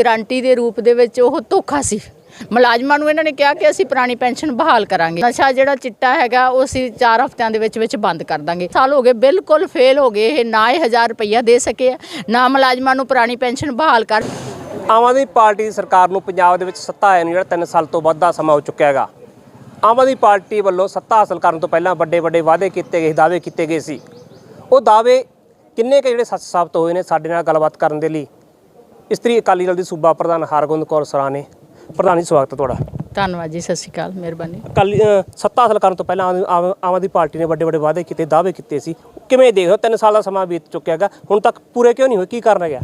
Guarantee ਦੇ ਰੂਪ ਦੇ ਵਿੱਚ ਉਹ ਧੋਖਾ ਸੀ। ਮੁਲਾਜ਼ਮਾਂ ਨੂੰ ਇਹਨਾਂ ਨੇ ਕਿਹਾ ਕਿ ਅਸੀਂ ਪੁਰਾਣੀ ਪੈਨਸ਼ਨ ਬਹਾਲ ਕਰਾਂਗੇ। ਨਸ਼ਾ ਜਿਹੜਾ ਚਿੱਟਾ ਹੈਗਾ, ਉਹ ਅਸੀਂ 4 ਹਫ਼ਤਿਆਂ ਦੇ ਵਿੱਚ ਵਿੱਚ ਬੰਦ ਕਰ ਦਾਂਗੇ। ਸਾਲ ਹੋ ਗਏ, ਬਿਲਕੁਲ ਫੇਲ ਹੋ ਗਏ। ਇਹ ਨਾ ਇਹ 1000 ਰੁਪਈਆ ਦੇ ਸਕੇ ਨਾ ਮੁਲਾਜ਼ਮਾਂ ਨੂੰ ਪੁਰਾਣੀ ਪੈਨਸ਼ਨ ਬਹਾਲ ਕਰ। ਆਮ ਆਦਮੀ ਪਾਰਟੀ ਦੀ ਸਰਕਾਰ ਨੂੰ ਪੰਜਾਬ ਦੇ ਵਿੱਚ ਸੱਤਾ ਆਇਆ ਨੂੰ ਜਿਹੜਾ 3 ਸਾਲ ਤੋਂ ਵੱਧ ਦਾ ਸਮਾਂ ਹੋ ਚੁੱਕਿਆ ਹੈਗਾ। ਆਮ ਆਦਮੀ ਪਾਰਟੀ ਵੱਲੋਂ ਸੱਤਾ ਹਾਸਲ ਕਰਨ ਤੋਂ ਪਹਿਲਾਂ ਵੱਡੇ ਵੱਡੇ ਵਾਅਦੇ ਕੀਤੇ ਗਏ, ਦਾਅਵੇ ਕੀਤੇ ਗਏ ਸੀ। ਉਹ ਦਾਅਵੇ ਕਿੰਨੇ ਕੁ ਜਿਹੜੇ ਸੱਚ ਸਾਬਤ ਹੋਏ ਨੇ, ਸਾਡੇ ਨਾਲ ਗੱਲਬਾਤ ਕਰਨ ਦੇ ਲਈ ਇਸਤਰੀ ਅਕਾਲੀ ਦਲ ਦੀ ਸੂਬਾ ਪ੍ਰਧਾਨ ਹਰਗੋਬਿੰਦ ਕੌਰ ਸਰਾਂ ਨੇ ਪ੍ਰਧਾਨ ਜੀ ਸਵਾਗਤ ਹੈ ਤੁਹਾਡਾ। ਧੰਨਵਾਦ ਜੀ ਸਤਿ ਸ਼੍ਰੀ ਅਕਾਲ ਮਿਹਰਬਾਨੀ। ਅਕਾਲੀ ਅ, ਸੱਤਾ ਹਾਸਲ ਕਰਨ ਤੋਂ ਪਹਿਲਾਂ ਆਮ ਆਮ- ਆਮ ਆਦਮੀ ਪਾਰਟੀ ਨੇ ਵੱਡੇ ਵੱਡੇ ਵਾਅਦੇ ਕੀਤੇ ਦਾਅਵੇ ਕੀਤੇ ਸੀ। ਕਿਵੇਂ ਦੇਖਦੇ ਹੋ? 3 ਸਾਲ ਦਾ ਸਮਾਂ ਬੀਤ ਚੁੱਕਿਆ ਹੈਗਾ। ਹੁਣ ਤੱਕ ਪੂਰੇ ਕਿਉਂ ਨਹੀਂ ਹੋਏ? ਕੀ ਕਾਰਨ ਹੈਗਾ?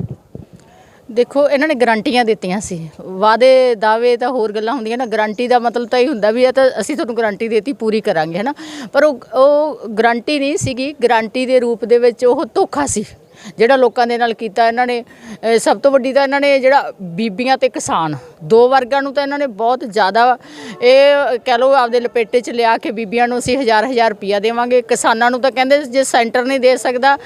ਦੇਖੋ ਇਹਨਾਂ ਨੇ ਗਰੰਟੀਆਂ ਦਿੱਤੀਆਂ ਸੀ। ਵਾਅਦੇ ਦਾਅਵੇ ਤਾਂ ਹੋਰ ਗੱਲਾਂ ਹੁੰਦੀਆਂ ਨਾ। ਗਰੰਟੀ ਦਾ ਮਤਲਬ ਤਾਂ ਇਹ ਹੁੰਦਾ ਵੀ ਇਹ ਤਾਂ ਅਸੀਂ ਤੁਹਾਨੂੰ ਗਰੰਟੀ ਦੇਤੀ ਪੂਰੀ ਕਰਾਂਗੇ ਹੈ ਨਾ ਪਰ ਉਹ ਉਹ ਗਰੰਟੀ ਨਹੀਂ ਸੀਗੀ। ਗਰੰਟੀ ਦੇ ਰੂਪ ਦੇ ਵਿੱਚ ਉਹ ਧੋਖਾ ਸੀ। ਜਿਹੜਾ ਲੋਕਾਂ ਦੇ ਨਾਲ ਕੀਤਾ ਇਹਨਾਂ ਨੇ ਸਭ ਤੋਂ ਵੱਡੀ ਤਾਂ ਇਹਨਾਂ ਨੇ ਜਿਹੜਾ ਬੀਬੀਆਂ ਤੇ ਕਿਸਾਨ। ਦੋ ਵਰਗਾਂ ਨੂੰ ਤਾਂ ਇਹਨਾਂ ਨੇ ਬਹੁਤ ਜ਼ਿਆਦਾ, ਇਹ ਕਹਿ ਲਓ ਆਪਦੇ ਲਪੇਟੇ 'ਚ ਲਿਆ ਕੇ ਬੀਬੀਆਂ ਨੂੰ ਅਸੀਂ ਹਜ਼ਾਰ ਹਜ਼ਾਰ ਰੁਪਈਆ ਦੇਵਾਂਗੇ। ਕਿਸਾਨਾਂ ਨੂੰ ਤਾਂ ਕਹਿੰਦੇ ਜੇ ਸੈਂਟਰ ਨਹੀਂ ਦੇ ਸਕਦਾ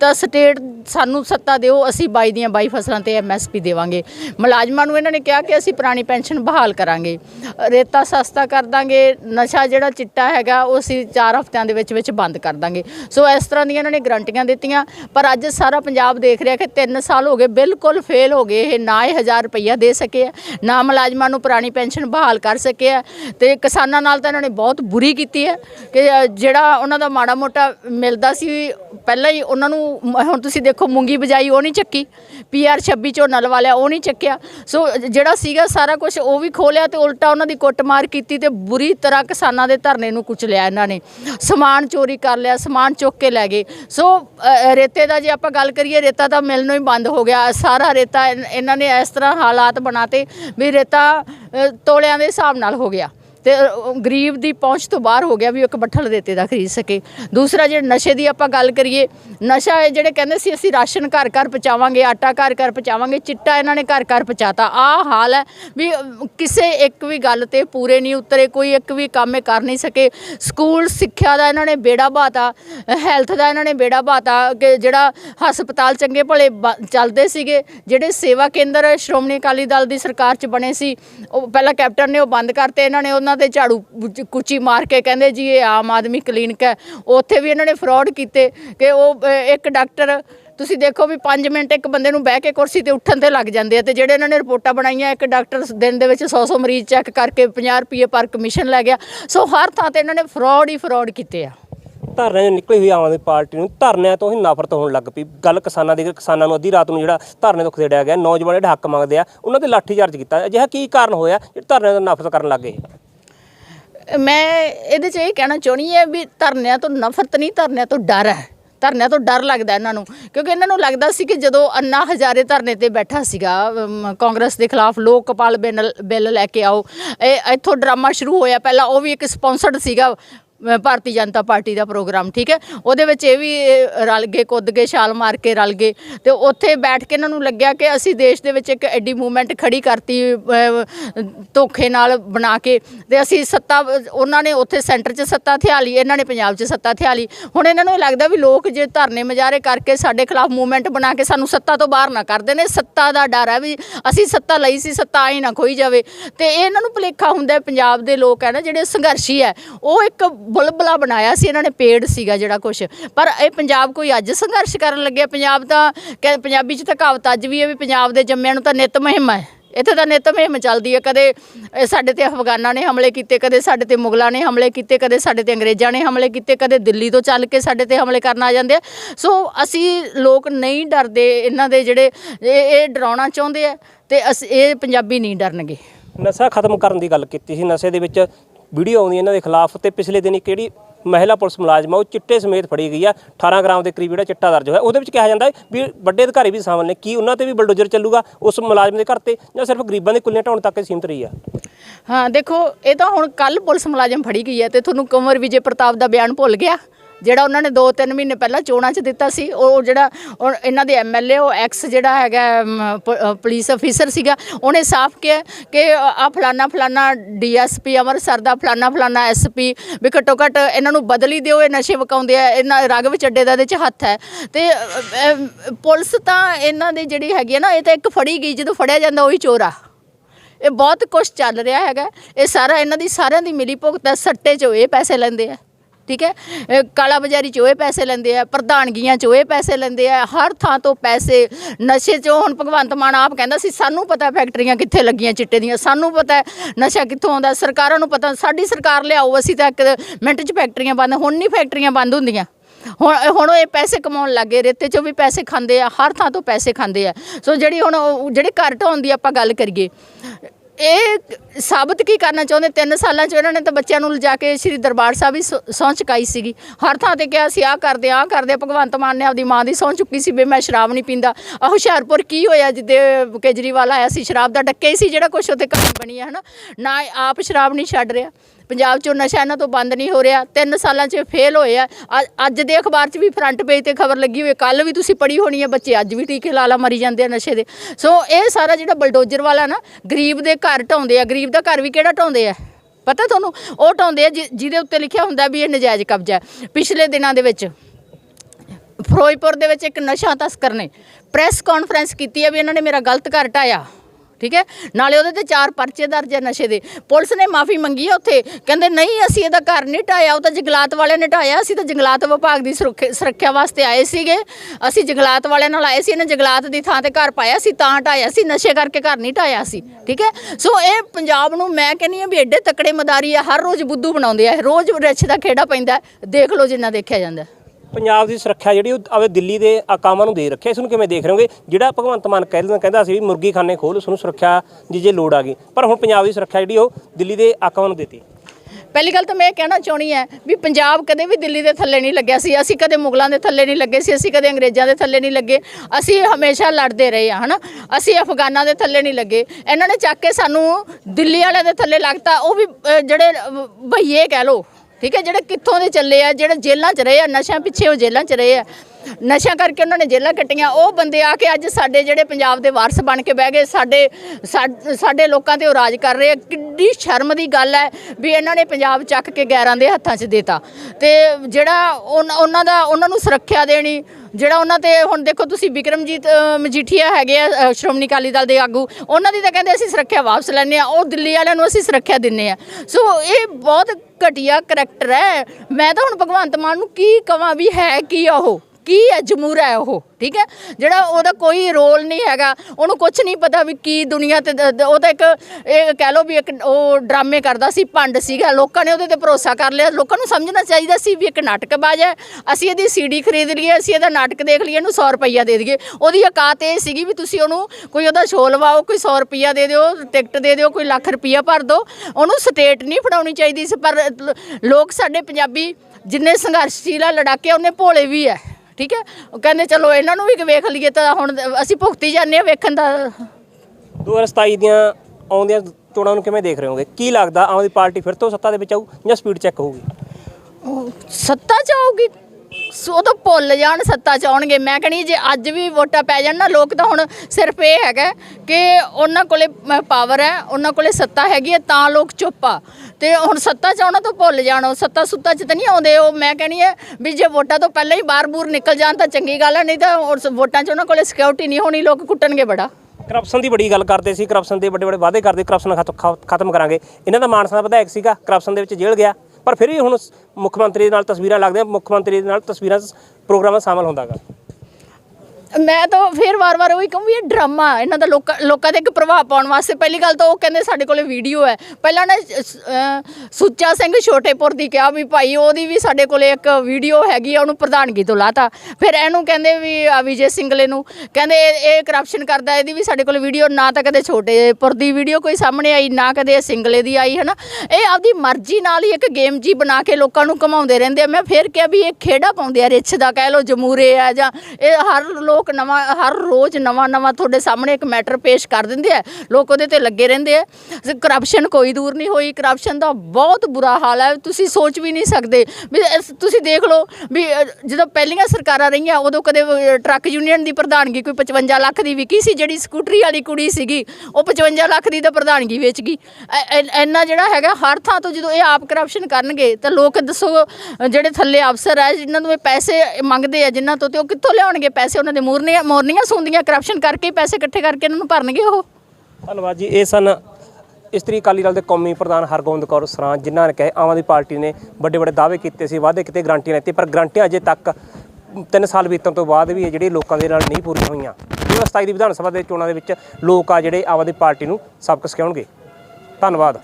ਤਾਂ ਸਟੇਟ ਸਾਨੂੰ ਸੱਤਾ ਦਿਓ, ਅਸੀਂ ਬਾਈ ਦੀਆਂ ਬਾਈ ਫਸਲਾਂ ਤੇ ਐਮਐਸਪੀ ਦੇਵਾਂਗੇ। ਮੁਲਾਜ਼ਮਾਂ ਨੂੰ ਇਹਨਾਂ ਨੇ ਕਿਹਾ ਕਿ ਅਸੀਂ ਪੁਰਾਣੀ ਪੈਨਸ਼ਨ ਬਹਾਲ ਕਰਾਂਗੇ। ਰੇਤਾ ਸਸਤਾ ਕਰ ਦਾਂਗੇ, ਨਸ਼ਾ ਜਿਹੜਾ ਚਿੱਟਾ ਹੈਗਾ, ਉਹ ਅਸੀਂ 4 ਹਫ਼ਤਿਆਂ ਦੇ ਵਿੱਚ ਵਿੱਚ ਬੰਦ ਕਰ ਦਾਂਗੇ। ਸੋ ਇਸ ਤਰ੍ਹਾਂ ਦੀਆਂ ਇਹਨਾਂ ਨੇ ਗਰੰਟੀਆਂ ਦਿੱਤੀਆਂ, ਪਰ ਅੱਜ ਸਾਰਾ ਪੰਜਾਬ ਦੇਖ ਰਿਹਾ ਕਿ 3 ਸਾਲ ਹੋ ਗਏ, ਬਿਲਕੁਲ ਫੇਲ ਹੋ ਗਏ, ਇਹ ਨਾ ਇਹ 1000 ਰੁਪਈਆ ਦੇ ਸਕੇ ਨਾ ਮੁਲਾਜ਼ਮਾਂ ਨੂੰ ਪੁਰਾਣੀ ਪੈਨਸ਼ਨ ਬਹਾਲ ਕਰ ਸਕਿਆ ਆ। ਤੇ ਕਿਸਾਨਾਂ ਨਾਲ ਤਾਂ ਇਹਨਾਂ ਨੇ ਬਹੁਤ ਬੁਰੀ ਕੀਤੀ ਹੈ ਕਿ ਜਿਹੜਾ ਉਹਨਾਂ ਦਾ ਮਾੜਾ ਮੋਟਾ ਮਿਲਦਾ ਸੀ, ਪਹਿਲਾਂ ਹੀ ਉਹਨਾਂ ਨੂੰ ਹੁਣ ਤੁਸੀਂ ਦੇਖੋ ਮੂੰਗੀ ਬਜਾਈ ਉਹ ਨਹੀਂ ਚੱਕੀ ਪੀਆਰ 26 ਝੋਨਾ ਲਵਾ ਲਿਆ, ਉਹ ਨਹੀਂ ਚੱਕਿਆ। ਸੋ ਜਿਹੜਾ ਸੀਗਾ ਸਾਰਾ ਕੁਝ ਉਹ ਵੀ ਖੋਲਿਆ ਤੇ ਉਲਟਾ ਉਹਨਾਂ ਦੀ ਕੁੱਟਮਾਰ ਕੀਤੀ ਤੇ ਬੁਰੀ ਤਰ੍ਹਾਂ ਕਿਸਾਨਾਂ ਦੇ ਧਰਨੇ ਨੂੰ ਕੁਚਲਿਆ ਇਹਨਾਂ ਨੇ। ਸਮਾਨ ਚੋਰੀ ਕਰ ਲਿਆ, ਸਮਾਨ ਚੁੱਕ ਕੇ ਲੈ ਗਏ। ਸੋ ਰੇਤੇ ਦਾ ਜੇ ਆਪਾਂ ਗੱਲ ਕਰੀਏ, ਰੇਤਾ ਤਾਂ ਮਿਲਣੋਂ ਹੀ ਬੰਦ ਹੋ ਗਿਆ। ਸਾਰਾ ਰੇਤਾ ਇਨ- ਇਹਨਾਂ ਨੇ ਇਸ ਤਰ੍ਹਾਂ ਹਾਲਾਤ ਬਣਾਤੇ ਵੀ ਰੇਤਾ ਅ, ਤੋਲਿਆਂ ਦੇ ਹਿਸਾਬ ਨਾਲ ਹੋ ਗਿਆ। ਤੇ ਗਰੀਬ ਦੀ ਪਹੁੰਚ ਤੋਂ ਬਾਹਰ ਹੋ ਗਿਆ ਵੀ ਉਹ ਇੱਕ ਬੱਠਲ ਦੇਤੇ ਦਾ ਖਰੀਦ ਸਕੇ। ਦੂਸਰਾ ਜੇ ਨਸ਼ੇ ਦੀ ਆਪਾਂ ਗੱਲ ਕਰੀਏ, ਨਸ਼ਾ ਇਹ ਜਿਹੜੇ ਕਹਿੰਦੇ ਸੀ, ਅਸੀਂ ਰਾਸ਼ਨ ਘਰ ਘਰ ਪਹੁੰਚਾਵਾਂਗੇ, ਆਟਾ ਘਰ ਘਰ ਪਹੁੰਚਾਵਾਂਗੇ, ਚਿੱਟਾ ਇਹਨਾਂ ਨੇ ਘਰ ਘਰ ਪਹੁੰਚਾਤਾ। ਆ ਹਾਲ ਹੈ ਵੀ ਕਿਸੇ ਇੱਕ ਵੀ ਗੱਲ ਤੇ ਪੂਰੇ ਨਹੀਂ ਉਤਰੇ, ਕੋਈ ਇੱਕ ਵੀ ਕੰਮ ਇਹ ਕਰ ਨਹੀਂ ਸਕੇ। ਸਕੂਲ ਸਿੱਖਿਆ ਦਾ ਇਹਨਾਂ ਨੇ ਬੇੜਾ ਬਾਤਾ, ਹੈਲਥ ਦਾ ਇਹਨਾਂ ਨੇ ਬੇੜਾ ਬਾਤਾ, ਕਿ ਜਿਹੜਾ ਹਸਪਤਾਲ ਚੰਗੇ ਭਲੇ ਬ- ਚੱਲਦੇ ਸੀਗੇ, ਜਿਹੜੇ ਸੇਵਾ ਕੇਂਦਰ ਸ਼੍ਰੋਮਣੀ ਅਕਾਲੀ ਦਲ ਦੀ ਸਰਕਾਰ 'ਚ ਬਣੇ ਸੀ, ਉਹ ਪਹਿਲਾਂ ਕੈਪਟਨ ਨੇ ਉਹ ਬੰਦ ਕਰਤੇ, ਇਹਨਾਂ ਨੇ ਉਹਨਾਂ ਤੇ ਝਾੜੂ ਕੁਚੀ ਮਾਰ ਕੇ ਕਹਿੰਦੇ ਜੀ ਇਹ ਆਮ ਆਦਮੀ ਕਲੀਨਿਕ ਹੈ। ਉੱਥੇ ਵੀ ਇਹਨਾਂ ਨੇ ਫਰਾਡ ਕੀਤੇ ਕਿ ਉਹ ਇੱਕ ਡਾਕਟਰ, ਤੁਸੀਂ ਦੇਖੋ ਵੀ 5 ਮਿੰਟ ਇੱਕ ਬੰਦੇ ਨੂੰ ਬਹਿ ਕੇ ਕੁਰਸੀ ਤੇ ਉੱਠਣ ਤੇ ਲੱਗ ਜਾਂਦੇ ਆ ਤੇ ਜਿਹੜੇ ਇਹਨਾਂ ਨੇ ਰਿਪੋਰਟਾਂ ਬਣਾਈਆਂ, ਇੱਕ ਡਾਕਟਰ ਦਿਨ ਦੇ ਵਿੱਚ 100-100 ਮਰੀਜ਼ ਚੈੱਕ ਕਰਕੇ 50 ਰੁਪਏ ਪਰ ਕਮਿਸ਼ਨ ਲੈ ਗਿਆ। ਸੋ ਹਰ ਥਾਂ ਤੇ ਇਹਨਾਂ ਨੇ ਫਰਾਡ ਹੀ ਫਰਾਡ ਕੀਤੇ ਆ। ਧਰਨੇ 'ਚ ਨਿਕਲੀ ਹੋਈ ਆਮ ਆਦਮੀ ਪਾਰਟੀ ਨੂੰ, ਧਰਨਿਆਂ ਤੋਂ ਹੀ ਨਫ਼ਰਤ ਹੋਣ ਲੱਗ ਪਈ। ਗੱਲ ਕਿਸਾਨਾਂ ਦੀ, ਕਿਸਾਨਾਂ ਨੂੰ ਅੱਧੀ ਰਾਤ ਨੂੰ ਜਿਹੜਾ ਧਰਨੇ ਤੋਂ ਖਦੇੜਿਆ ਗਿਆ, ਨੌਜਵਾਨ ਜਿਹੜੇ ਹੱਕ ਮੰਗਦੇ ਆ, ਉਹਨਾਂ ਤੇ ਲਾਠੀਚਾਰਜ ਕੀਤਾ। ਅਜਿਹਾ ਕੀ ਕਾਰਨ ਹੋਇਆ, ਜਿਹੜੇ ਧਰਨਿਆਂ ਤੋਂ ਨਫ਼ਰਤ ਕਰਨ ਲੱਗੇ ਮੈਂ ਇਹਦੇ 'ਚ ਇਹ ਕਹਿਣਾ ਚਾਹੁੰਦੀ ਹਾਂ ਵੀ ਧਰਨਿਆਂ ਤੋਂ ਨਫ਼ਰਤ ਨਹੀਂ ਧਰਨਿਆਂ ਤੋਂ ਡਰ ਹੈ। ਧਰਨਿਆਂ ਤੋਂ ਡਰ ਲੱਗਦਾ ਇਹਨਾਂ ਨੂੰ ਕਿਉਂਕਿ ਇਹਨਾਂ ਨੂੰ ਲੱਗਦਾ ਸੀ ਕਿ ਜਦੋਂ ਅੰਨਾ ਹਜ਼ਾਰੇ ਧਰਨੇ ਤੇ ਬੈਠਾ ਸੀਗਾ ਅਮ, ਕਾਂਗਰਸ ਦੇ ਖਿਲਾਫ ਲੋਕ ਕਪਾਲ ਬਿੱਲ ਬਿੱਲ ਲੈ ਕੇ ਆਓ। ਇਹ ਇੱਥੋਂ ਡਰਾਮਾ ਸ਼ੁਰੂ ਹੋਇਆ ਪਹਿਲਾਂ ਉਹ ਵੀ ਇੱਕ ਸਪਾਂਸਰਡ ਸੀਗਾ ਭਾਰਤੀ ਜਨਤਾ ਪਾਰਟੀ ਦਾ ਪ੍ਰੋਗਰਾਮ, ਠੀਕ ਹੈ? ਉਹਦੇ ਵਿੱਚ ਇਹ ਵੀ ਰਲ ਗਏ, ਕੁੱਦ ਗਏ, ਛਾਲ ਮਾਰ ਕੇ ਰਲ ਗਏ। ਤੇ ਉੱਥੇ ਬੈਠ ਕੇ ਇਹਨਾਂ ਨੂੰ ਲੱਗਿਆ ਕਿ ਅਸੀਂ ਦੇਸ਼ ਦੇ ਵਿੱਚ ਇੱਕ ਐਡੀ ਮੂਵਮੈਂਟ ਖੜੀ ਕਰਤੀ ਧੋਖੇ ਨਾਲ ਬਣਾ ਕੇ। ਤੇ ਅਸੀਂ ਸੱਤਾ, ਉਹਨਾਂ ਨੇ ਉੱਥੇ ਸੈਂਟਰ 'ਚ ਸੱਤਾ ਥਿਆ ਲਈ ਇਹਨਾਂ ਨੇ ਪੰਜਾਬ 'ਚ ਸੱਤਾ ਥਿਆ ਲਈ ਹੁਣ ਇਹਨਾਂ ਨੂੰ ਇਹ ਲੱਗਦਾ ਵੀ ਲੋਕ ਜੇ ਧਰਨੇ ਮਜਾਰੇ ਕਰਕੇ ਸਾਡੇ ਖਿਲਾਫ ਮੂਵਮੈਂਟ ਬਣਾ ਕੇ ਸਾਨੂੰ ਸੱਤਾ ਤੋਂ ਬਾਹਰ ਨਾ ਕਰਦੇ ਨੇ, ਸੱਤਾ ਦਾ ਡਰ ਹੈ ਵੀ ਅਸੀਂ ਸੱਤਾ ਲਈ ਸੀ, ਸੱਤਾ ਆਈ ਨਾ ਖੋਈ ਜਾਵੇ। ਤੇ ਇਹਨਾਂ ਨੂੰ ਭੁਲੇਖਾ ਹੁੰਦਾ ਪੰਜਾਬ ਦੇ ਲੋਕ ਹੈ ਨਾ, ਜਿਹੜੇ ਸੰਘਰਸ਼ੀ ਹੈ, ਉਹ ਇੱਕ ਬੁਲਬੁਲਾ ਬਣਾਇਆ ਸੀ, ਇਹਨਾਂ ਨੇ ਪੇੜ ਸੀਗਾ ਜਿਹੜਾ ਕੁਝ ਪਰ ਇਹ ਪੰਜਾਬ ਕੋਈ ਅੱਜ ਸੰਘਰਸ਼ ਕਰਨ ਲੱਗਿਆ ਪੰਜਾਬ ਤਾਂ ਕਹਿ- ਪੰਜਾਬੀ 'ਚ ਤਾਂ ਕਹਾਵਤ ਅੱਜ ਵੀ ਹੈ ਵੀ ਪੰਜਾਬ ਦੇ ਜੰਮਿਆਂ ਨੂੰ ਤਾਂ ਨਿਤ ਮਹਿਮਾ ਹੈ। ਇੱਥੇ ਤਾਂ ਨਿਤ ਮੁਹਿੰਮ ਚੱਲਦੀ ਹੈ। ਕਦੇ ਇਹ ਸਾਡੇ ਤੇ ਅਫਗਾਨਾਂ ਨੇ ਹਮਲੇ ਕੀਤੇ, ਕਦੇ ਸਾਡੇ ਤੇ ਮੁਗਲਾਂ ਨੇ ਹਮਲੇ ਕੀਤੇ, ਕਦੇ ਸਾਡੇ ਤੇ ਅੰਗਰੇਜ਼ਾਂ ਨੇ ਹਮਲੇ ਕੀਤੇ, ਕਦੇ ਦਿੱਲੀ ਤੋਂ ਚੱਲ ਕੇ ਸਾਡੇ ਤੇ ਹਮਲੇ ਕਰਨ ਆ ਜਾਂਦੇ ਆ। ਸੋ ਅਸੀਂ ਲੋਕ ਨਹੀਂ ਡਰਦੇ ਇਹਨਾਂ ਦੇ ਜਿਹੜੇ ਇਹ ਡਰਾਉਣਾ ਚਾਹੁੰਦੇ ਆ ਤੇ ਅਸੀਂ, ਇਹ ਪੰਜਾਬੀ ਨਹੀਂ ਡਰਨਗੇ। ਨਸ਼ਾ ਖਤਮ ਕਰਨ ਦੀ ਗੱਲ ਕੀਤੀ ਸੀ। ਨਸ਼ੇ ਦੇ ਵਿੱਚ ਵੀਡੀਓ ਆਉਂਦੀ ਇਹਨਾਂ ਦੇ ਖਿਲਾਫ ਤੇ ਪਿਛਲੇ ਦਿਨੀ ਕਿਹੜੀ ਮਹਿਲਾ ਪੁਲਿਸ ਮੁਲਾਜ਼ਮ ਆ, ਉਹ ਚਿੱਟੇ ਸਮੇਤ ਫੜੀ ਗਈ ਆ। 18 ਗ੍ਰਾਮ ਦੇ ਕਰੀਬ ਜਿਹੜਾ ਚਿੱਟਾ ਦਰਜ ਹੋਇਆ, ਉਹਦੇ ਵਿੱਚ ਕਿਹਾ ਜਾਂਦਾ ਵੀ ਵੱਡੇ ਅਧਿਕਾਰੀ ਵੀ ਸ਼ਾਮਲ ਨੇ, ਕੀ ਉਹਨਾਂ ਤੇ ਵੀ ਬਲਡੋਜ਼ਰ ਚੱਲੂਗਾ ਉਸ ਮੁਲਾਜ਼ਮ ਦੇ ਘਰ ਤੇ ਜਾਂ ਸਿਰਫ ਗਰੀਬਾਂ ਦੇ ਕੁੱਲੇ ਢਾਉਣ ਤੱਕ ਹੀ ਸੀਮਤ ਰਹੀ ਆ? ਹਾਂ, ਦੇਖੋ, ਇਹ ਤਾਂ ਹੁਣ ਕੱਲ ਪੁਲਿਸ ਮੁਲਾਜ਼ਮ ਫੜੀ ਗਈ ਹੈ ਤੇ ਤੁਹਾਨੂੰ ਕੰਵਰ ਵਿਜੇ ਪ੍ਰਤਾਪ ਦਾ ਬਿਆਨ ਭੁੱਲ ਗਿਆ। ਜਿਹੜਾ ਉਹਨਾਂ ਨੇ 2-3 ਮਹੀਨੇ ਪਹਿਲਾਂ ਚੋਣਾਂ 'ਚ ਦਿੱਤਾ ਸੀ, ਉਹ ਜਿਹੜਾ ਉਹ ਇਹਨਾਂ ਦੇ ਐਮਐਲਏ ਉਹ ਐਕਸ ਜਿਹੜਾ ਹੈਗਾ ਪੁਲਿਸ ਅਫੀਸਰ ਸੀਗਾ, ਉਹਨੇ ਸਾਫ਼ ਕਿਹਾ ਕਿ ਆ ਫਲਾਨਾ ਫਲਾਨਾ ਡੀਐਸਪੀ ਅੰਮ੍ਰਿਤਸਰ ਦਾ ਫਲਾਨਾ ਫਲਾਨਾ ਐਸਪੀ ਵੀ ਘੱਟੋ ਘੱਟ ਇਹਨਾਂ ਨੂੰ ਬਦਲੀ ਦਿਓ, ਇਹ ਨਸ਼ੇ ਵਕਾਉਂਦੇ ਆ, ਇਹਨਾਂ ਰਗ ਵਿੱਚ ਅੱਡੇ ਦਾ ਇਹਦੇ 'ਚ ਹੱਥ ਹੈ। ਤੇ ਪੁਲਿਸ ਤਾਂ ਇਹਨਾਂ ਦੀ ਜਿਹੜੀ ਹੈਗੀ ਹੈ ਨਾ, ਇਹ ਤਾਂ ਇੱਕ ਫੜੀ ਗਈ, ਜਦੋਂ ਫੜਿਆ ਜਾਂਦਾ ਉਹੀ ਚੋਰ। ਆ ਇਹ ਬਹੁਤ ਕੁਝ ਚੱਲ ਰਿਹਾ ਹੈਗਾ, ਇਹ ਸਾਰਾ ਇਹਨਾਂ ਦੀ ਸਾਰਿਆਂ ਦੀ ਮਿਲੀ ਭੁਗਤ ਹੈ, ਸੱਟੇ 'ਚੋਂ ਇਹ ਪੈਸੇ ਲੈਂਦੇ ਆ। ਠੀਕ ਹੈ? ਕਾਲਾ ਬਾਜ਼ਾਰੀ 'ਚੋਂ ਇਹ ਪੈਸੇ ਲੈਂਦੇ ਆ, ਪ੍ਰਧਾਨਗੀਆਂ 'ਚੋਂ ਇਹ ਪੈਸੇ ਲੈਂਦੇ ਆ, ਹਰ ਥਾਂ ਤੋਂ ਪੈਸੇ ਨਸ਼ੇ 'ਚੋਂ ਹੁਣ ਭਗਵੰਤ ਮਾਨ ਆਪ ਕਹਿੰਦਾ ਸੀ, ਸਾਨੂੰ ਪਤਾ ਫੈਕਟਰੀਆਂ ਕਿੱਥੇ ਲੱਗੀਆਂ ਚਿੱਟੇ ਦੀਆਂ, ਸਾਨੂੰ ਪਤਾ ਨਸ਼ਾ ਕਿੱਥੋਂ ਆਉਂਦਾ, ਸਰਕਾਰਾਂ ਨੂੰ ਪਤਾ, ਸਾਡੀ ਸਰਕਾਰ ਲਿਆਓ, ਅਸੀਂ ਤਾਂ ਇੱਕ ਮਿੰਟ 'ਚ ਫੈਕਟਰੀਆਂ ਬੰਦ, ਹੁਣ ਨਹੀਂ ਫੈਕਟਰੀਆਂ ਬੰਦ ਹੁੰਦੀਆਂ। ਹੁਣ ਹੁਣ ਇਹ ਪੈਸੇ ਕਮਾਉਣ ਲੱਗੇ ਰੇਤੇ 'ਚੋਂ ਵੀ ਪੈਸੇ ਖਾਂਦੇ ਆ, ਹਰ ਥਾਂ ਤੋਂ ਪੈਸੇ ਖਾਂਦੇ ਆ। ਸੋ ਜਿਹੜੀ ਹੁਣ ਜਿਹੜੇ ਘਰ ਢਾਉਣ ਦੀ ਆਪਾਂ ਗੱਲ ਕਰੀਏ ਇਹ ਸਾਬਤ ਕੀ ਕਰਨਾ ਚਾਹੁੰਦੇ? ਤਿੰਨ ਸਾਲਾਂ 'ਚ ਇਹਨਾਂ ਨੇ ਤਾਂ ਬੱਚਿਆਂ ਨੂੰ ਲਿਜਾ ਕੇ ਸ੍ਰੀ ਦਰਬਾਰ ਸਾਹਿਬ ਹੀ ਸਹੁੰ ਚੁਕਾਈ ਸੀਗੀ। ਹਰ ਥਾਂ ਤੇ ਕਿਹਾ ਸੀ, ਆਹ ਕਰਦੇ ਆਹ ਕਰਦੇ, ਭਗਵੰਤ ਮਾਨ ਨੇ ਆਪਦੀ ਮਾਂ ਦੀ ਸਹੁੰ ਚੁੱਕੀ ਸੀ, ਵੀ ਮੈਂ ਸ਼ਰਾਬ ਨਹੀਂ ਪੀਂਦਾ। ਆਹ ਹੁਸ਼ਿਆਰਪੁਰ ਕੀ ਹੋਇਆ ਜਿੱਦੇ ਕੇਜਰੀਵਾਲ ਆਇਆ ਸੀ? ਸ਼ਰਾਬ ਦਾ ਡੱਕੇ ਹੀ ਸੀ ਜਿਹੜਾ ਕੁਛ ਉੱਥੇ ਕਹਾਣੀ ਬਣੀ ਹੈ ਹਨਾ? ਨਾ ਆਪ ਸ਼ਰਾਬ ਨਹੀਂ ਛੱਡ ਰਿਹਾ। ਪੰਜਾਬ 'ਚੋਂ ਨਸ਼ਾ ਇਹਨਾਂ ਤੋਂ ਬੰਦ ਨਹੀਂ ਹੋ ਰਿਹਾ, ਤਿੰਨ ਸਾਲਾਂ 'ਚ ਫੇਲ ਹੋਏ ਆ। ਅ- ਅੱਜ ਦੇ ਅਖਬਾਰ 'ਚ ਵੀ ਫਰੰਟ ਪੇਜ ਤੇ ਖਬਰ ਲੱਗੀ ਹੋਈ ਕੱਲ ਵੀ ਤੁਸੀਂ ਪੜ੍ਹੀ ਹੋਣੀ ਹੈ ਬੱਚੇ, ਅੱਜ ਵੀ ਟੀਕੇ ਲਾ ਲਾ ਮਰੀ ਜਾਂਦੇ ਆ ਨਸ਼ੇ ਦੇ। ਸੋ ਇਹ ਸਾਰਾ ਜਿਹੜਾ ਬਲਡੋਜ਼ਰ ਵਾਲਾ ਨਾ, ਗਰੀਬ ਦੇ ਘਰ ਢਾਉਂਦੇ ਆ, ਗਰੀਬ ਦਾ ਘਰ ਵੀ ਕਿਹੜਾ ਢਾਉਂਦੇ ਆ? ਪਤਾ ਤੁਹਾਨੂੰ? ਉਹ ਢਾਉਂਦੇ ਆ, ਜਿ- ਜਿਹਦੇ ਉੱਤੇ ਲਿਖਿਆ ਹੁੰਦਾ ਵੀ ਇਹ ਨਜਾਇਜ਼ ਕਬਜ਼ਾ ਪਿਛਲੇ ਦਿਨਾਂ ਦੇ ਵਿੱਚ ਫਿਰੋਜ਼ਪੁਰ ਦੇ ਵਿੱਚ ਇੱਕ ਨਸ਼ਾ ਤਸਕਰ ਨੇ ਪ੍ਰੈਸ ਕਾਨਫਰੰਸ ਕੀਤੀ ਹੈ ਵੀ ਇਹਨਾਂ ਨੇ ਮੇਰਾ ਗਲਤ ਘਰ ਢਾਇਆ। ਠੀਕ ਹੈ? ਨਾਲੇ ਉਹਦੇ ਤੇ ਚਾਰ ਪਰਚੇ ਦਰਜ ਹੈ ਨਸ਼ੇ ਦੇ। ਪੁਲਿਸ ਨੇ ਮਾਫੀ ਮੰਗੀ ਹੈ ਉੱਥੇ। ਕਹਿੰਦੇ, ਨਹੀਂ, ਅਸੀਂ ਇਹਦਾ ਘਰ ਨਹੀਂ ਢਾਇਆ। ਉਹ ਤਾਂ ਜੰਗਲਾਤ ਵਾਲਿਆਂ ਨੇ ਢਾਇਆ। ਅਸੀਂ ਤਾਂ ਜੰਗਲਾਤ ਵਿਭਾਗ ਦੀ ਸੁਰੱਖਿਆ ਸੁਰੱਖਿਆ ਵਾਸਤੇ ਆਏ ਸੀਗੇ। ਅਸੀਂ ਜੰਗਲਾਤ ਵਾਲਿਆਂ ਨਾਲ ਆਏ ਸੀ। ਇਹਨੇ ਜੰਗਲਾਤ ਦੀ ਥਾਂ ਤੇ ਘਰ ਪਾਇਆ ਸੀ, ਤਾਂ ਢਾਇਆ ਸੀ। ਨਸ਼ੇ ਕਰਕੇ ਘਰ ਨਹੀਂ ਢਾਇਆ ਸੀ। ਠੀਕ ਹੈ? ਸੋ ਇਹ ਪੰਜਾਬ ਨੂੰ ਮੈਂ ਕਹਿੰਨੀ ਆ ਵੀ ਐਡੇ ਤਕੜੇ ਮਦਾਰੀ ਆ। ਹਰ ਰੋਜ਼ ਬੁੱਧੂ ਬਣਾਉਂਦੇ ਆ। ਰੋਜ਼ ਰਿਛ ਦਾ ਖੇੜਾ ਪੈਂਦਾ। ਦੇਖ ਲਓ ਜਿੰਨਾ ਦੇਖਿਆ ਜਾਂਦਾ। ਪੰਜਾਬ ਦੀ ਸੁਰੱਖਿਆ ਜਿਹੜੀ ਉਹ ਆਵੇ ਦਿੱਲੀ ਦੇ ਆਕਾਮਾਂ ਨੂੰ ਦੇ ਰੱਖਿਆ। ਇਸ ਨੂੰ ਕਿਵੇਂ ਦੇਖ ਰਹੇ ਹੋਗੇ? ਜਿਹੜਾ ਭਗਵੰਤ ਮਾਨ ਕਹਿੰਦਾ ਕਹਿੰਦਾ ਸੀ ਵੀ ਮੁਰਗੀ ਖਾਨੇ ਖੋਲ ਉਸ ਨੂੰ ਸੁਰੱਖਿਆ ਦੀ ਜੇ ਲੋੜ ਆ ਗਈ। ਪਰ ਹੁਣ ਪੰਜਾਬ ਦੀ ਸੁਰੱਖਿਆ ਜਿਹੜੀ ਉਹ ਦਿੱਲੀ ਦੇ ਆਕਾਮਾਂ ਨੂੰ ਦਿੱਤੀ। ਪਹਿਲੀ ਗੱਲ ਤਾਂ ਮੈਂ ਇਹ ਕਹਿਣਾ ਚਾਹਣੀ ਹੈ ਵੀ ਪੰਜਾਬ ਕਦੇ ਵੀ ਦਿੱਲੀ ਦੇ ਥੱਲੇ ਨਹੀਂ ਲੱਗਿਆ ਸੀ। ਅਸੀਂ ਕਦੇ ਮੁਗਲਾਂ ਦੇ ਥੱਲੇ ਨਹੀਂ ਲੱਗੇ ਸੀ। ਅਸੀਂ ਕਦੇ ਅੰਗਰੇਜ਼ਾਂ ਦੇ ਥੱਲੇ ਨਹੀਂ ਲੱਗੇ। ਅਸੀਂ ਹਮੇਸ਼ਾ ਲੜਦੇ ਰਹੇ ਹਾਂ ਹਨਾ? ਅਸੀਂ ਅਫਗਾਨਾਂ ਦੇ ਥੱਲੇ ਨਹੀਂ ਲੱਗੇ। ਇਹਨਾਂ ਨੇ ਚੱਕ ਕੇ ਸਾਨੂੰ ਦਿੱਲੀ ਵਾਲਿਆਂ ਦੇ ਥੱਲੇ ਲੱਗਤਾ। ਉਹ ਵੀ ਜਿਹੜੇ ਅਹ, ਭਈਏ ਕਹਿ ਲੋ ਠੀਕ ਹੈ, ਜਿਹੜੇ ਕਿੱਥੋਂ ਦੇ ਚੱਲੇ ਆ, ਜਿਹੜੇ ਜੇਲ੍ਹਾਂ 'ਚ ਰਹੇ ਆ, ਨਸ਼ਿਆਂ ਪਿੱਛੇ ਉਹ ਜੇਲ੍ਹਾਂ 'ਚ ਰਹੇ ਆ। ਨਸ਼ਾ ਕਰਕੇ ਉਹਨਾਂ ਨੇ ਜੇਲ੍ਹਾਂ ਕੱਟੀਆਂ। ਉਹ ਬੰਦੇ ਆ ਕੇ ਅੱਜ ਸਾਡੇ ਜਿਹੜੇ ਪੰਜਾਬ ਦੇ ਵਾਰਸ ਬਣ ਕੇ ਬਹਿ ਗਏ, ਸਾਡੇ ਸਾ- ਸਾਡੇ ਲੋਕਾਂ ਤੇ ਉਹ ਰਾਜ ਕਰ ਰਹੇ ਆ। ਕਿੰਨੀ ਸ਼ਰਮ ਦੀ ਗੱਲ ਹੈ ਵੀ ਇਹਨਾਂ ਨੇ ਪੰਜਾਬ ਚੱਕ ਕੇ ਗੈਰਾਂ ਦੇ ਹੱਥਾਂ 'ਚ ਦੇਤਾ। ਤੇ ਜਿਹੜਾ ਉਨ- ਉਹਨਾਂ ਦਾ, ਉਹਨਾਂ ਨੂੰ ਸੁਰੱਖਿਆ ਦੇਣੀ, ਜਿਹੜਾ ਉਹਨਾਂ ਤੇ ਹੁਣ ਦੇਖੋ ਤੁਸੀਂ ਵਿਕਰਮਜੀਤ ਮਜੀਠੀਆ ਹੈਗੇ ਆ ਸ਼੍ਰੋਮਣੀ ਅਕਾਲੀ ਦਲ ਦੇ ਆਗੂ, ਉਹਨਾਂ ਦੀ ਤਾਂ ਕਹਿੰਦੇ ਅਸੀਂ ਸੁਰੱਖਿਆ ਵਾਪਸ ਲੈਣੇ ਆ ਉਹ ਦਿੱਲੀ ਵਾਲਿਆਂ ਨੂੰ ਅਸੀਂ ਸੁਰੱਖਿਆ ਦਿੰਨੇ ਆ ਸੋ ਇਹ ਬਹੁਤ ਘਟੀਆ ਕਰੈਕਟਰ ਹੈ। ਮੈਂ ਤਾਂ ਹੁਣ ਭਗਵੰਤ ਮਾਨ ਨੂੰ ਕੀ ਕਵਾਂ ਵੀ ਹੈ ਕੀ ਉਹ? ਕੀ ਹੈ ਜਮੂਰਾ ਹੈ ਉਹ, ਠੀਕ ਹੈ? ਜਿਹੜਾ ਉਹਦਾ ਕੋਈ ਰੋਲ ਨਹੀਂ ਹੈਗਾ, ਉਹਨੂੰ ਕੁਝ ਨਹੀਂ ਪਤਾ ਵੀ ਕੀ ਦੁਨੀਆ ਤੇ ਦ- ਦ- ਉਹ ਤਾਂ ਇੱਕ, ਇਹ ਕਹਿ ਲਓ ਵੀ ਇੱਕ ਉਹ ਡਰਾਮੇ ਕਰਦਾ ਸੀ, ਭੰਡ ਸੀਗਾ, ਲੋਕਾਂ ਨੇ ਉਹਦੇ ਤੇ ਭਰੋਸਾ ਕਰ ਲਿਆ, ਲੋਕਾਂ ਨੂੰ ਸਮਝਣਾ ਚਾਹੀਦਾ ਸੀ ਵੀ ਇੱਕ ਨਾਟਕਬਾਜ਼ ਹੈ, ਅਸੀਂ ਇਹਦੀ ਸੀਡੀ ਖਰੀਦ ਲਈਏ, ਅਸੀਂ ਇਹਦਾ ਨਾਟਕ ਦੇਖ ਲਈਏ, ਇਹਨੂੰ 100 ਰੁਪਈਆ ਦੇ ਦਈਏ, ਉਹਦੀ ਔਕਾਤ ਇਹ ਸੀਗੀ ਵੀ ਤੁਸੀਂ ਉਹਨੂੰ ਕੋਈ ਉਹਦਾ ਸ਼ੋਅ ਲਵਾਓ, ਕੋਈ 100 ਰੁਪਈਆ ਦੇ ਦਿਓ, ਟਿਕਟ ਦੇ ਦਿਓ, ਕੋਈ ਲੱਖ ਰੁਪਈਆ ਭਰ ਦਿਓ ਉਹਨੂੰ ਸਟੇਟ ਨਹੀਂ ਫੜਾਉਣੀ ਚਾਹੀਦੀ ਸੀ, ਪਰ ਲ- ਲੋਕ ਸਾਡੇ ਪੰਜਾਬੀ ਜਿੰਨੇ ਸੰਘਰਸ਼ਸ਼ੀਲ ਆ, ਲੜਾਕੇ, ਉਹਨੇ ਭੋਲੇ ਵੀ ਹੈ। ਠੀਕ ਹੈ? ਉਹ ਕਹਿੰਦੇ ਚਲੋ ਇਹਨਾਂ ਨੂੰ ਵੀ ਵੇਖ ਲਈਏ ਤਾਂ ਹੁਣ ਅਸੀਂ ਭੁਗਤੀ ਜਾਂਦੇ ਆ ਵੇਖਣ ਦਾ। 2027 ਦੀਆਂ ਆਉਂਦੀਆਂ ਚੋਣਾਂ ਨੂੰ ਕਿਵੇਂ ਦੇਖ ਰਹੇ ਹੋਗੇ? ਕੀ ਲੱਗਦਾ ਆਮ ਆਦਮੀ ਪਾਰਟੀ ਫਿਰ ਤੋਂ ਸੱਤਾ ਦੇ ਵਿੱਚ ਆਊ ਜਾਂ ਸਪੀਡ ਚੈੱਕ ਹੋਊਗੀ? ਉਹ ਸੱਤਾ ਚ ਆਊਗੀ। ਸੋ ਉਹ ਤਾਂ ਭੁੱਲ ਜਾਣ, ਸੱਤਾ ਚ ਆਉਣਗੇ। ਮੈਂ ਕਹਿੰਦੀ, ਜੇ ਅੱਜ ਵੀ ਵੋਟਾਂ ਪੈ ਜਾਣ ਨਾ, ਲੋਕ ਤਾਂ ਹੁਣ ਸਿਰਫ ਇਹ ਹੈਗਾ ਕਿ ਉਹਨਾਂ ਕੋਲੇ ਪਾਵਰ ਹੈ, ਉਹਨਾਂ ਕੋਲੇ ਸੱਤਾ ਹੈਗੀ ਹੈ, ਤਾਂ ਲੋਕ ਚੁੱਪ ਆ। ਤੇ ਹੁਣ ਸੱਤਾ ਚ ਆਉਣਾ ਤਾਂ ਭੁੱਲ ਜਾਣੋ ਸੱਤਾ ਸੁੱਤਾ ਚ ਤਾਂ ਨਹੀਂ ਆਉਂਦੇ, ਉਹ ਮੈਂ ਕਹਿੰਦੀ ਹੈ ਵੀ ਜੇ ਵੋਟਾਂ ਤੋਂ ਪਹਿਲਾਂ ਹੀ ਬਾਹਰ-ਬੂਰ ਨਿਕਲ ਜਾਣ ਤਾਂ ਚੰਗੀ ਗੱਲ ਹੈ ਨਹੀਂ ਤਾਂ ਉਸ ਵੋਟਾਂ ਚ ਉਹਨਾਂ ਕੋਲੇ ਸਿਕਿਉਰਿਟੀ ਨਹੀਂ ਹੋਣੀ, ਲੋਕ ਕੁੱਟਣਗੇ ਬੜਾ। ਕਰਪਸ਼ਨ ਦੀ ਬੜੀ ਗੱਲ ਕਰਦੇ ਸੀ, ਕਰਪਸ਼ਨ ਦੇ ਵੱਡੇ ਵੱਡੇ ਵਾਅਦੇ ਕਰਦੇ, ਕਰਪਸ਼ਨ ਖਤਮ ਕਰਾਂਗੇ। ਇਹਨਾਂ ਦਾ ਮਾਨਸਾ ਦਾ ਵਿਧਾਇਕ ਸੀਗਾ, ਕਰਪਸ਼ਨ ਦੇ ਵਿੱਚ ਜੇਲ੍ਹ ਗਿਆ। ਪਰ ਫਿਰ ਵੀ ਹੁਣ ਮੁੱਖ ਮੰਤਰੀ ਦੇ ਨਾਲ ਤਸਵੀਰਾਂ ਲੱਗਦੀਆਂ, ਮੁੱਖ ਮੰਤਰੀ ਦੇ ਨਾਲ ਤਸਵੀਰਾਂ 'ਚ ਪ੍ਰੋਗਰਾਮਾਂ 'ਚ ਸ਼ਾਮਲ ਹੁੰਦਾਗਾ। ਮੈਂ ਤਾਂ ਫੇਰ ਵਾਰ-ਵਾਰ ਉਹੀ ਕਹੂੰ ਵੀ ਇਹ ਡਰਾਮਾ ਇਹਨਾਂ ਦਾ ਲੋਕਾਂ ਲੋਕਾਂ ਤੇ ਇੱਕ ਪ੍ਰਭਾਵ ਪਾਉਣ ਵਾਸਤੇ। ਪਹਿਲੀ ਗੱਲ ਤਾਂ ਉਹ ਕਹਿੰਦੇ ਸਾਡੇ ਕੋਲੇ ਵੀਡੀਓ ਹੈ। ਪਹਿਲਾਂ ਨਾ ਅਹ, ਸੁੱਚਾ ਸਿੰਘ ਛੋਟੇਪੁਰ ਦੀ ਕਿਹਾ ਵੀ ਭਾਈ ਉਹਦੀ ਵੀ ਸਾਡੇ ਕੋਲੇ ਇੱਕ ਵੀਡੀਓ ਹੈਗੀ ਆ ਉਹਨੂੰ ਪ੍ਰਧਾਨਗੀ ਤੋਂ ਲਾਤਾ। ਫਿਰ ਇਹਨੂੰ ਕਹਿੰਦੇ ਵੀ ਆ ਵਿਜੇ ਸਿੰਗਲੇ ਨੂੰ ਕਹਿੰਦੇ ਇਹ- ਇਹ ਕਰਪਸ਼ਨ ਕਰਦਾ ਇਹਦੀ ਵੀ ਸਾਡੇ ਕੋਲ ਵੀਡੀਓ ਨਾ ਤਾਂ ਕਦੇ ਛੋਟੇਪੁਰ ਦੀ ਵੀਡੀਓ ਕੋਈ ਸਾਹਮਣੇ ਆਈ ਨਾ ਕਦੇ ਇਹ ਸਿੰਗਲੇ ਦੀ ਆਈ ਹਨਾ। ਇਹ ਆਪਦੀ ਮਰਜ਼ੀ ਨਾਲ ਹੀ ਇੱਕ ਗੇਮ ਜੀ ਬਣਾ ਕੇ ਲੋਕਾਂ ਨੂੰ ਘਮਾਉਂਦੇ ਰਹਿੰਦੇ ਆ। ਮੈਂ ਫਿਰ ਕਿਹਾ ਵੀ ਇਹ ਖੇੜਾ ਪਾਉਂਦੇ ਆ ਰਿੱਛ ਦਾ ਕਹਿ ਲੋ ਜਮੂਰੇ ਆ ਜਾਂ ਇਹ ਹਰ ਲੋਕ ਲੋਕ ਨਵਾਂ, ਹਰ ਰੋਜ਼ ਨਵਾਂ ਨਵਾਂ ਤੁਹਾਡੇ ਸਾਹਮਣੇ ਇੱਕ ਮੈਟਰ ਪੇਸ਼ ਕਰ ਦਿੰਦੇ ਆ। ਲੋਕ ਉਹਦੇ ਤੇ ਲੱਗੇ ਰਹਿੰਦੇ ਆ। ਕਰਪਸ਼ਨ ਕੋਈ ਦੂਰ ਨਹੀਂ ਹੋਈ। ਕਰਪਸ਼ਨ ਦਾ ਬਹੁਤ ਬੁਰਾ ਹਾਲ ਹੈ। ਤੁਸੀਂ ਸੋਚ ਵੀ ਨਹੀਂ ਸਕਦੇ। ਵੀ ਤੁਸੀਂ ਦੇਖ ਲਓ ਵੀ ਜਦੋਂ ਪਹਿਲੀਆਂ ਸਰਕਾਰਾਂ ਰਹੀਆਂ, ਉਦੋਂ ਕਦੇ ਟਰੱਕ ਯੂਨੀਅਨ ਦੀ ਪ੍ਰਧਾਨਗੀ ਕੋਈ 55 ਲੱਖ ਦੀ ਵਿਕੀ ਸੀ। ਜਿਹੜੀ ਸਕੂਟਰੀ ਵਾਲੀ ਕੁੜੀ ਸੀਗੀ, ਉਹ 55 ਲੱਖ ਦੀ ਤਾਂ ਪ੍ਰਧਾਨਗੀ ਵੇਚ ਗਈ। ਐ- ਇੰਨਾ ਜਿਹੜਾ ਹੈਗਾ, ਹਰ ਥਾਂ ਤੋਂ ਜਦੋਂ ਇਹ ਆਪ ਕਰਪਸ਼ਨ ਕਰਨਗੇ, ਤਾਂ ਲੋਕ ਦੱਸੋ ਜਿਹੜੇ ਥੱਲੇ ਅਫਸਰ ਹੈ, ਜਿਨ੍ਹਾਂ ਨੂੰ ਇਹ ਪੈਸੇ ਮੰਗਦੇ ਆ, ਜਿਨ੍ਹਾਂ ਤੋਂ ਤੇ ਉਹ ਕਿੱਥੋਂ ਲਿਆਉਣਗੇ ਪੈਸੇ? ਉਹਨਾਂ ਦੇ ਮੋਰਨੀਆਂ ਮੋਰਨੀਆਂ ਸੁਣਦੀਆਂ ਕਰਪਸ਼ਨ ਕਰਕੇ ਪੈਸੇ ਇਕੱਠੇ ਕਰਕੇ ਇਹਨਾਂ ਨੂੰ ਭਰਨਗੇ ਉਹ। ਧੰਨਵਾਦ ਜੀ, ਇਹ ਸਨ ਇਸਤਰੀ ਅਕਾਲੀ ਦਲ ਦੇ ਕੌਮੀ ਪ੍ਰਧਾਨ ਹਰਗੋਬਿੰਦ ਕੌਰ ਸਰਾਂ ਜਿਨ੍ਹਾਂ ਨੇ ਕਹੇ ਆਮ ਆਦਮੀ ਪਾਰਟੀ ਨੇ ਵੱਡੇ ਵੱਡੇ ਦਾਅਵੇ ਕੀਤੇ ਸੀ, ਵਾਅਦੇ ਕੀਤੇ, ਗਰੰਟੀਆਂ ਦਿੱਤੀ ਪਰ ਗਰੰਟੀਆਂ ਅਜੇ ਤੱਕ 3 ਸਾਲ ਬੀਤਣ ਤੋਂ ਬਾਅਦ ਵੀ ਇਹ ਜਿਹੜੇ ਲੋਕਾਂ ਦੇ ਨਾਲ ਨਹੀਂ ਪੂਰੀਆਂ ਹੋਈਆਂ। 2027 ਦੀ ਵਿਧਾਨ ਸਭਾ ਦੇ ਚੋਣਾਂ ਦੇ ਵਿੱਚ ਲੋਕ ਆ ਜਿਹੜੇ ਆਮ ਆਦਮੀ ਪਾਰਟੀ ਨੂੰ ਸਬਕ ਸਿਖਾਉਣਗੇ। ਧੰਨਵਾਦ।